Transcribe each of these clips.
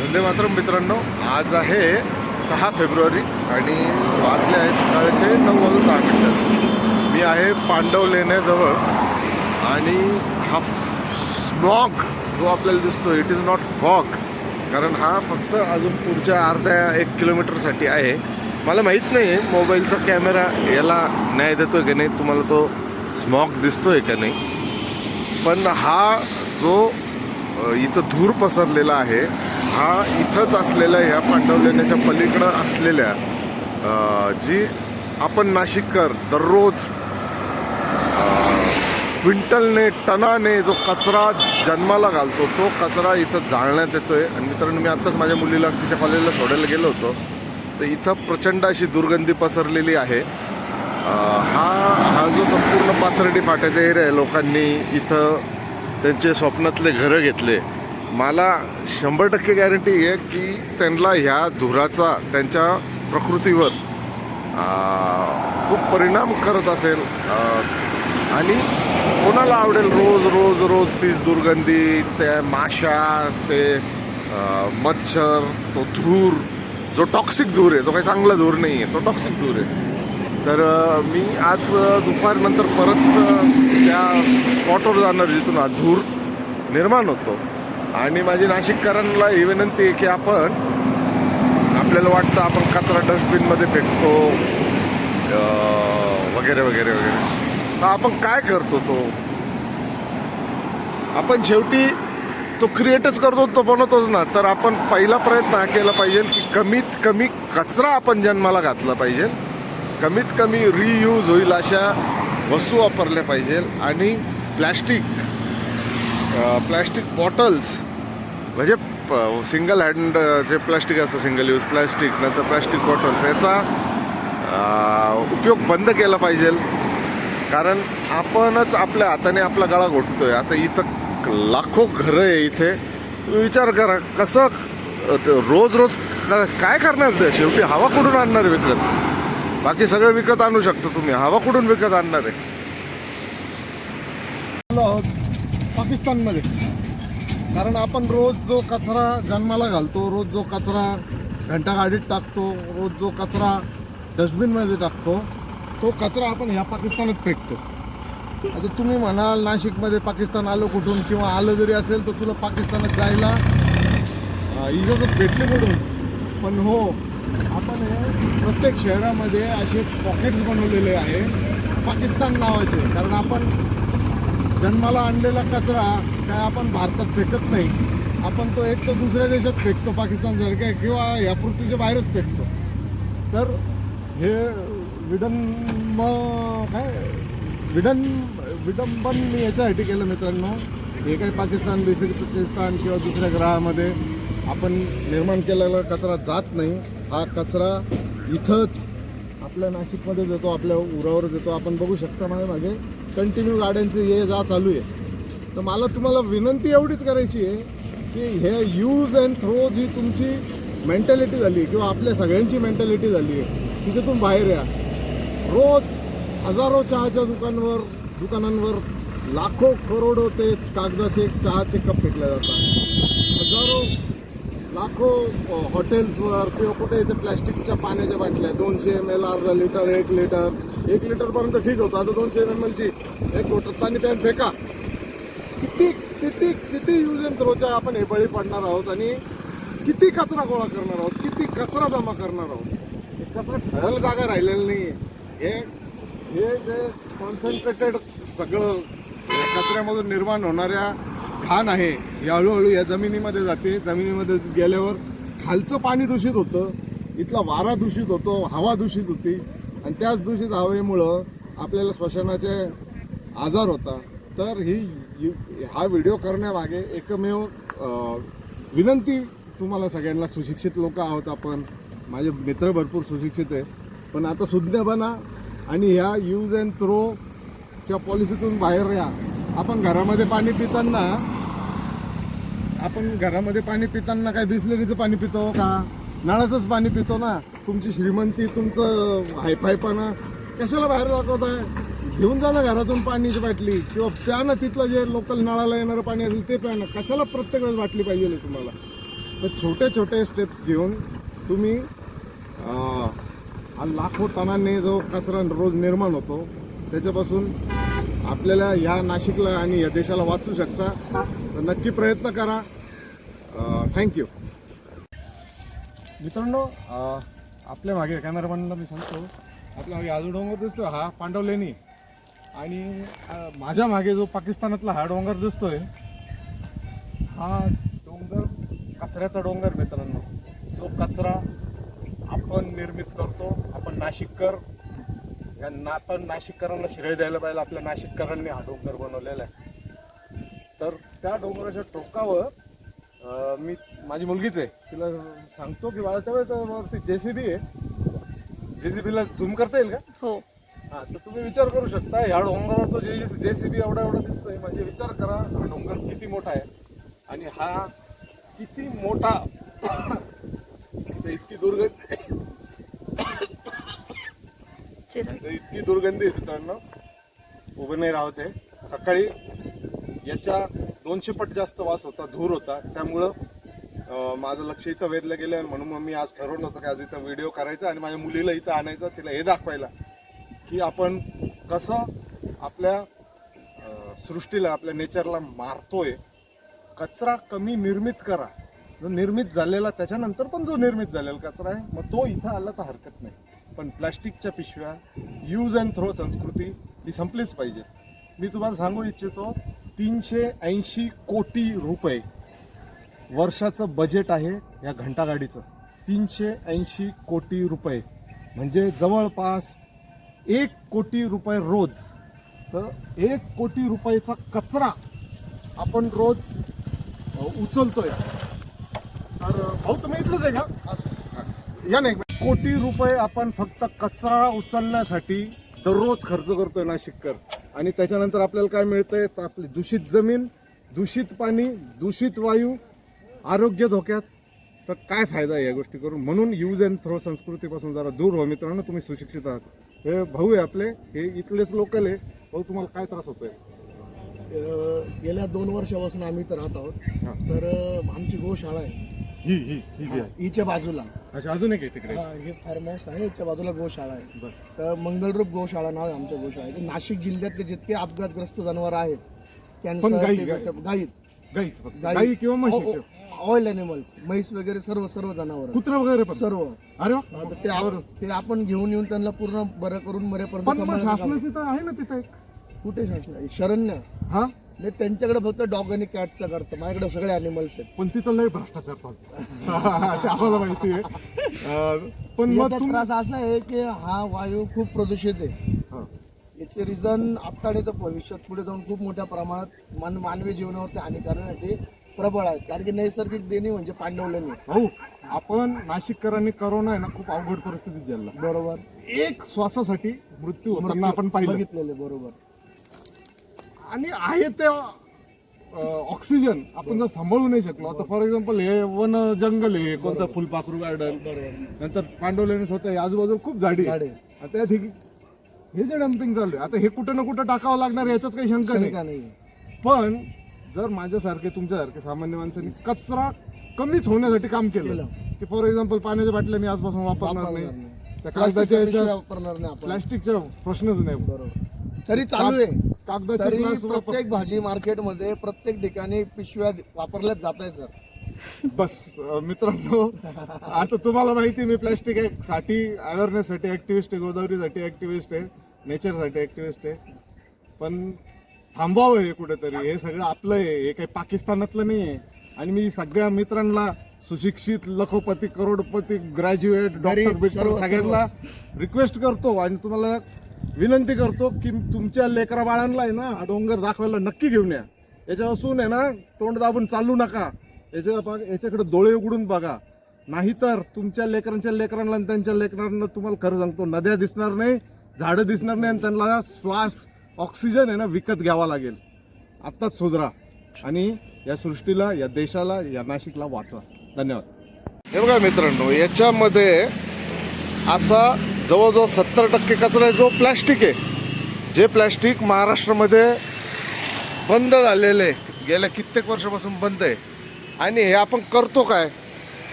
वंदे मातरम मित्रांनो आज आहे सहा फेब्रुवारी आणि वाजले आहे सकाळचे नऊ वाजून दहा मिनटं. मी आहे पांडव लेण्याजवळ आणि हा स्मॉग जो आपल्याला दिसतो इट इज नॉट फॉग कारण हा फक्त अजून पुढच्या अर्ध्या एक किलोमीटरसाठी आहे. मला माहीत नाही आहे मोबाईलचा कॅमेरा याला न्याय देतोय की नाही तुम्हाला तो स्मॉग दिसतोय का नाही. पण हा जो इथं धूर पसरलेला आहे हा इथंच असलेल्या ह्या पांडवलेण्याच्या पलीकडं असलेल्या जी आपण नाशिककर दररोज क्विंटलने टनाने जो कचरा जन्माला घालतो तो कचरा इथं जाळण्यात येतो आहे आणि मित्रांनो मी आत्ताच माझ्या मुलीला तिच्या कॉलेजला सोडायला गेलो होतो. तर इथं प्रचंड अशी दुर्गंधी पसरलेली आहे. हा हा जो संपूर्ण पाथर्डी फाट्याचा एरिया आहे लोकांनी इथं त्यांचे स्वप्नातले घरं घेतले. मला शंभर टक्के गॅरंटी आहे की त्यांना ह्या धुराचा त्यांच्या प्रकृतीवर खूप परिणाम करत असेल. आणि कोणाला आवडेल रोज रोज रोज तीच दुर्गंधी त्या माशा ते मच्छर तो धूर जो टॉक्सिक धूर आहे तो काही चांगला धूर नाही आहे तो टॉक्सिक धूर आहे. तर मी आज दुपारनंतर परत त्या स्पॉटवर जाणार जिथून हा धूर निर्माण होतो. आणि माझी नाशिककरांना ही विनंती आहे की आपण आपल्याला वाटतं आपण कचरा डस्टबिनमध्ये फेकतो वगैरे वगैरे वगैरे. तर आपण काय करतो तो? आपण शेवटी तो क्रिएटच करतो तो बनवतोच ना. तर आपण पहिला प्रयत्न हा केला पाहिजे की कमीत कमी कचरा आपण जन्माला घातला पाहिजे. कमीत कमी रियूज होईल अशा वस्तू वापरल्या पाहिजे आणि प्लॅस्टिक प्लॅस्टिक बॉटल्स म्हणजे सिंगल हँड जे प्लॅस्टिक असतं सिंगल यूज प्लॅस्टिक नंतर प्लॅस्टिक बॉटल्स याचा उपयोग बंद केला पाहिजे. कारण आपणच आपल्या हाताने आपला गळा घोटतोय. आता इथं लाखो घरं आहे इथे. तुम्ही विचार करा कसं ते रोज रोज काय करणार ते? शेवटी हवा कुठून आणणार आहे विकत? बाकी सगळं विकत आणू शकतो तुम्ही. हवा कुठून विकत आणणार आहे? पाकिस्तानमध्ये. कारण आपण रोज जो कचरा जन्माला घालतो रोज जो कचरा घंटा गाडीत टाकतो रोज जो कचरा डस्टबिनमध्ये टाकतो तो कचरा आपण ह्या पाकिस्तानात फेकतो. आता तुम्ही म्हणाल नाशिकमध्ये पाकिस्तान आलं कुठून किंवा आलं जरी असेल तर तुला पाकिस्तानात जायला अं, इजाजत भेटली कुठून पण हो आपण हे प्रत्येक शहरामध्ये असे पॉकेट्स बनवलेले आहे पाकिस्तान नावाचे. कारण आपण जन्माला आणलेला कचरा काय आपण भारतात फेकत नाही. आपण तो एक तर दुसऱ्या देशात फेकतो पाकिस्तानसारख्या किंवा या पृथ्वीच्या बाहेरच फेकतो. तर हे विडंब काय? विडन विडंबन मी याच्यासाठी केलं मित्रांनो. हे काही पाकिस्तान बेसिकिस्तान किंवा दुसऱ्या ग्रहामध्ये आपण निर्माण केलेला कचरा जात नाही. हा कचरा इथंच आपल्या नाशिकमध्ये येतो आपल्या उरावरच येतो आपण बघू शकता माझ्या मागे. कंटिन्यू गाड्यांचे ये जा चालू आहे. तर मला तुम्हाला विनंती एवढीच करायची आहे की हे यूज अँड थ्रो जी तुमची मेंटॅलिटी झाली किंवा आपल्या सगळ्यांची मेंटॅलिटी झाली आहे तिच्यातून बाहेर या. रोज हजारो चहाच्या दुकानवर दुकानांवर लाखो करोडो ते कागदाचे चहाचे कप फेकले जातात. हजारो लाखो हॉटेल्सवर किंवा कुठे इथे प्लॅस्टिकच्या पाण्याच्या बाटल्या दोनशे एम एल अर्धा लिटर एक लिटर एक लिटरपर्यंत ठीक होतं. आता दोनशे एम एम एलची एक लोटर पाणी प्यान फेका. किती किती किती यूज अँड थ्रोच्या आपण हे बळी पडणार आहोत आणि किती कचरा गोळा करणार आहोत? किती कचरा जमा करणार आहोत? कचरा ठरायला जागा राहिलेली नाही हे हे जे कॉन्सन्ट्रेटेड सगळं या कचऱ्यामधून निर्माण होणाऱ्या खाण आहे. हे हळूहळू या जमिनीमध्ये जाते. जमिनीमध्ये गेल्यावर खालचं पाणी दूषित होतं. इथला वारा दूषित होतो हवा दूषित होती. आणि त्याच दूषित हवेमुळं आपल्याला श्वसनाचे आजार होता तर ही यु- हा व्हिडिओ करण्यामागे एकमेव विनंती तुम्हाला सगळ्यांना. सुशिक्षित लोक आहोत आपण. माझे मित्र भरपूर सुशिक्षित आहे पण आता सुज्ञ बना आणि ह्या यूज अँड थ्रोच्या पॉलिसीतून बाहेर या. आपण घरामध्ये पाणी पिताना आपण घरामध्ये पाणी पिताना काय बिसलरीचं पाणी पितो का? नळाचंच पाणी पितो ना? तुमची श्रीमंती तुमचं हायफायपणा कशाला बाहेर दाखवताय घेऊन जा ना घरातून पाण्याची बाटली. किंवा प्या ना तिथलं जे लोकल नळाला येणारं पाणी असेल ते प्या ना कशाला प्रत्येक वेळेस बाटली पाहिजे तुम्हाला? तर छोटे छोटे स्टेप्स घेऊन तुम्ही हा लाखो टनाने जो कचरा रोज निर्माण होतो त्याच्यापासून आपल्याला या नाशिकला आणि या देशाला वाचू शकता. तर नक्की प्रयत्न करा. थँक्यू मित्रांनो आपल्या मागे कॅमेरामॅनला मी सांगतो आपल्या मागे आजू डोंगर दिसतो हा पांडवलेणी आणि माझ्या मागे जो पाकिस्तानातला हा डोंगर दिसतोय हा डोंगर कचऱ्याचा डोंगर मित्रांनो. जो कचरा आपण निर्मित करतो आपण नाशिककर या ना आपण नाशिककरांना श्रेय द्यायला पाहिजे आपल्या नाशिककरांनी हा डोंगर बनवलेला आहे. तर त्या डोंगराच्या टोकावर मी माझी मुलगीच आहे. तिला सांगतो की बाळा त्यावेळेस वरती जेसीबी आहे. जेसीबीला झूम करता येईल का? हो. हा तर तुम्ही विचार करू शकता ह्या डोंगरावर तो जे जेसीबी एवढा एवढा दिसतोय. म्हणजे विचार करा हा डोंगर किती मोठा आहे? आणि हा किती मोठा? इतकी दुर्गंधी. इतकी दुर्गंधी आहे मित्रांनो. उभं नाही राहत आहे. सकाळी याच्या दोनशे पट जास्त वास होता धूर होता. त्यामुळं माझं लक्ष इथं वेधलं गेलं आणि म्हणून मग मी आज ठरवलं होतं की आज इथं व्हिडिओ करायचा आणि माझ्या मुलीला इथं आणायचं तिला हे दाखवायला. की आपण कसं आपल्या सृष्टीला आपल्या नेचरला मारतोय कचरा कमी निर्मित करा. जो निर्मित झालेला त्याच्यानंतर पण जो निर्मित झालेला कचरा आहे मग तो इथं आला तर हरकत नाही. पण प्लॅस्टिकच्या पिशव्या यूज अँड थ्रो संस्कृती ही संपलीच पाहिजे. मी तुम्हाला सांगू इच्छितो तीनशे ऐंशी कोटी रुपये वर्षाचं बजेट आहे या घंटागाडीचं तीनशे ऐंशी कोटी रुपये. म्हणजे जवळपास एक कोटी रुपये रोज. तर एक कोटी रुपयाचा कचरा आपण रोज उचलतोय. तर भाऊ तुम्ही इथलंच आहे का? या नाही कोटी रुपये आपण फक्त कचरा उचलण्यासाठी दररोज खर्च करतोय नाशिककर. आणि त्याच्यानंतर आपल्याला काय मिळतंय? तर आपली दूषित जमीन दूषित पाणी दूषित वायू आरोग्य धोक्यात. तर काय फायदा आहे या गोष्टी करून? म्हणून यूज अँड थ्रो संस्कृतीपासून जरा दूर हो मित्रांनो. तुम्ही सुशिक्षित आहात. हे भाऊ आहे आपले. हे इथलेच लोकल आहे. भाऊ तुम्हाला काय त्रास होतोय? गेल्या दोन वर्षापासून आम्ही इथं राहत आहोत. तर आमची गोशाळा आहे. ही ही ही जी आहे. हिच्या बाजूला. अच्छा अजून एक आहे तिकडे. हा, हे फार्म हाऊस आहे याच्या बाजूला गोशाळा आहे. बरं. तर मंगलरूप गोशाळा नाव आहे आमच्या गोशाळा. नाशिक जिल्ह्यातले जितके अपघातग्रस्त जनावर आहेत पण कॅन्सर गाई. गाई गाईच फक्त. गाई किंवा म्हशी ऑइल अॅनिमल्स म्हैस वगैरे सर्व सर्व जनावर. कुत्रा वगैरे पण? सर्व. अरे वा. हा, तर ते आप- ते आपण घेऊन येऊन त्यांना पूर्ण बरं करून मरेपर्यंत पण मग सांभाळण्याचं काम- शासनाची तर आहे ना तिथे. कुठे शासन शरण्य. हा? नाही त्यांच्याकडे फक्त डॉग आणि कॅटचं करतं. माझ्याकडे सगळे अॅनिमल्स आहेत. पण तिथं लय भ्रष्टाचार चालतो. ते आम्हाला माहिती आहे. पण मग याचा त्रास असा आहे की हा वायू खूप प्रदूषित आहे. हा. याचे रिझन आता आणि तर भविष्यात पुढे जाऊन खूप मोठ्या प्रमाणात मान मानवी जीवनावरती हानी करण्यासाठी प्रबळ आहेत कारण की नैसर्गिक देणी म्हणजे पांडवलेणी. भाऊ आपण नाशिककरांनी करोना आहे ना खूप अवघड परिस्थितीत झाला बरोबर. एक श्वासासाठी मृत्यू होताना आपण पाहिलं. बघितलेले बरोबर. आणि आहे ते ऑक्सिजन आपण जर सांभाळू नाही शकलो आता फॉर एक्झाम्पल हे वन जंगल आहे कोणतं फुलपाखरू गार्डन बरोबर. नंतर पांडवलेणी स्वतः आजूबाजूला खूप झाडी आहे. आता त्या ठिकाणी हे जे डम्पिंग चालू आहे आता हे कुठं ना कुठं टाकावं लागणार आहे, याच्यात काही शंका नाही. पण जर माझ्यासारखे तुमच्यासारखे सामान्य माणसांनी कचरा कमीच होण्यासाठी काम केलं. की फॉर एक्झाम्पल पाण्याच्या बाटल्या मी आजपासून वापरणार नाही. त्या कागदाच्या प्लास्टिकचा प्रश्नच नाही. बरोबर. तरी चालू आहे. कागदाचे तरी प्रत्येक भाजी मार्केटमध्ये प्रत्येक ठिकाणी पिशव्या वापरल्याच जात आहे सर. बस अं, मित्रांनो आता तुम्हाला माहिती आहे, मी प्लॅस्टिकसाठी अवेअरनेस साठी ऍक्टिव्हिस्ट आहे गोदावरीसाठी ऍक्टिव्हिस्ट आहे नेचरसाठी ऍक्टिव्हिस्ट आहे. पण थांबवावं हे कुठेतरी हे सगळं आपलं आहे हे काही पाकिस्तानातलं नाही आहे. आणि मी सगळ्या मित्रांना सुशिक्षित लखोपती करोडपती ग्रॅज्युएट डॉक्टर गरीब, सर्व- सगळ्यांना रिक्वेस्ट करतो आणि तुम्हाला विनंती करतो की तुमच्या लेकरा बाळांना आहे ना डोंगर दाखवायला नक्की घेऊन या. याच्यापासून आहे ना तोंड दाबून चालू नका. याच्या बघा याच्याकडे डोळे उघडून बघा. नाहीतर तुमच्या लेकरांच्या लेकरांना आणि त्यांच्या लेकरांना तुम्हाला खरं सांगतो नद्या दिसणार नाही झाडं दिसणार नाही आणि त्यांना श्वास ऑक्सिजन आहे ना विकत घ्यावा लागेल. आत्ताच सुधरा. आणि या सृष्टीला या देशाला या नाशिकला वाचवा धन्यवाद. हे बघा मित्रांनो याच्यामध्ये असा जवळजवळ सत्तर टक्के कचरा आहे जो प्लॅस्टिक आहे. जे प्लॅस्टिक महाराष्ट्रामध्ये बंद झालेलं आहे. गेल्या कित्येक वर्षापासून बंद आहे. आणि हे आपण करतो काय?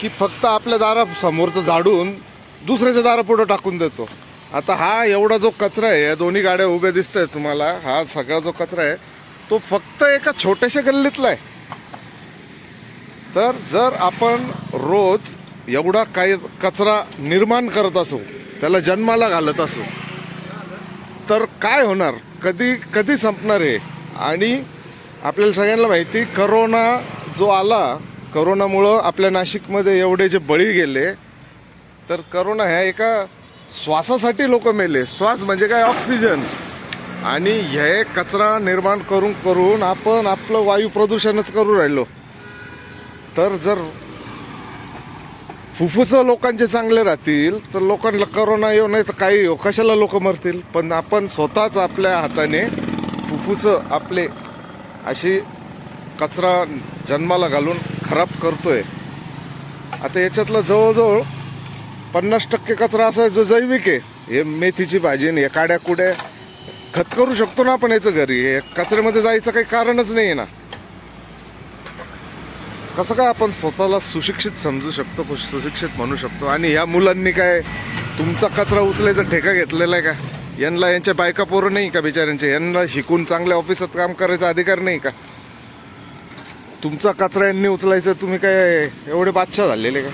की फक्त आपल्या दारासमोरचं झाडून दुसऱ्याच्या दारापुढं टाकून देतो. आता हा एवढा जो कचरा आहे या दोन्ही गाड्या उभ्या दिसत आहेत तुम्हाला. हा सगळा जो कचरा आहे तो फक्त एका छोट्याशा गल्लीतला आहे. तर जर आपण रोज एवढा काही कचरा निर्माण करत असू त्याला जन्माला घालत असू. तर काय होणार? कधी कधी संपणार आहे आणि आपल्याला सगळ्यांना माहिती करोना जो आला करोनामुळं आपल्या नाशिकमध्ये एवढे जे बळी गेले तर करोना ह्या एका श्वासासाठी लोक मेले. श्वास म्हणजे काय? ऑक्सिजन. आणि हे कचरा निर्माण करून करून आपण आपलं वायू प्रदूषणच करू राहिलो. तर जर फुफ्फुस लोकांचे चांगले राहतील तर लोकांना करोना येऊ नाही तर काही येऊ. कशाला लोक मरतील? पण आपण स्वतःच आपल्या हाताने फुफ्फुस आपले अशी कचरा जन्माला घालून खराब करतोय. आता याच्यातलं जवळजवळ पन्नास टक्के कचरा असा आहे जो जैविक आहे. हे मेथीची भाजी आणि हे काड्या कुड्या खत करू शकतो ना आपण याचं घरी. हे कचऱ्यामध्ये जायचं काही कारणच नाही आहे ना. कसं काय आपण स्वतःला सुशिक्षित समजू शकतो सुशिक्षित म्हणू शकतो? आणि ह्या मुलांनी काय तुमचा कचरा उचलायचा ठेका घेतलेला आहे का? यांना यांच्या बायका पोरं नाही का बिचाऱ्यांचे? यांना शिकून चांगल्या ऑफिसात काम करायचा अधिकार नाही का? तुमचा कचरा यांनी उचलायचा तुम्ही काय एवढे बादशाह झालेले का?